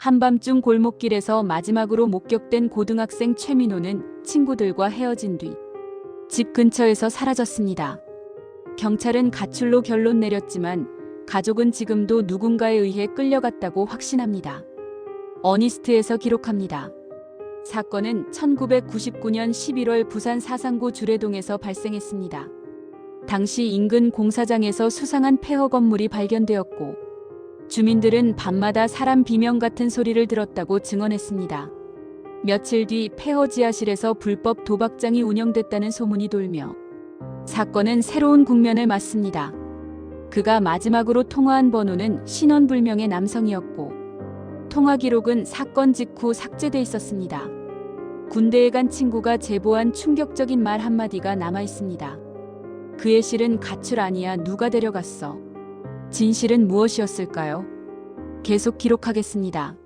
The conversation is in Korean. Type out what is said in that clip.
한밤중 골목길에서 마지막으로 목격된 고등학생 최민호는 친구들과 헤어진 뒤 집 근처에서 사라졌습니다. 경찰은 가출로 결론 내렸지만 가족은 지금도 누군가에 의해 끌려갔다고 확신합니다. 어니스트에서 기록합니다. 사건은 1999년 11월 부산 사상구 주례동에서 발생했습니다. 당시 인근 공사장에서 수상한 폐허 건물이 발견되었고 주민들은 밤마다 사람 비명 같은 소리를 들었다고 증언했습니다. 며칠 뒤 폐허 지하실에서 불법 도박장이 운영됐다는 소문이 돌며 사건은 새로운 국면을 맞습니다. 그가 마지막으로 통화한 번호는 신원불명의 남성이었고 통화 기록은 사건 직후 삭제돼 있었습니다. 군대에 간 친구가 제보한 충격적인 말 한마디가 남아 있습니다. 그의 실은 가출 아니야 누가 데려갔어. 진실은 무엇이었을까요? 계속 기록하겠습니다.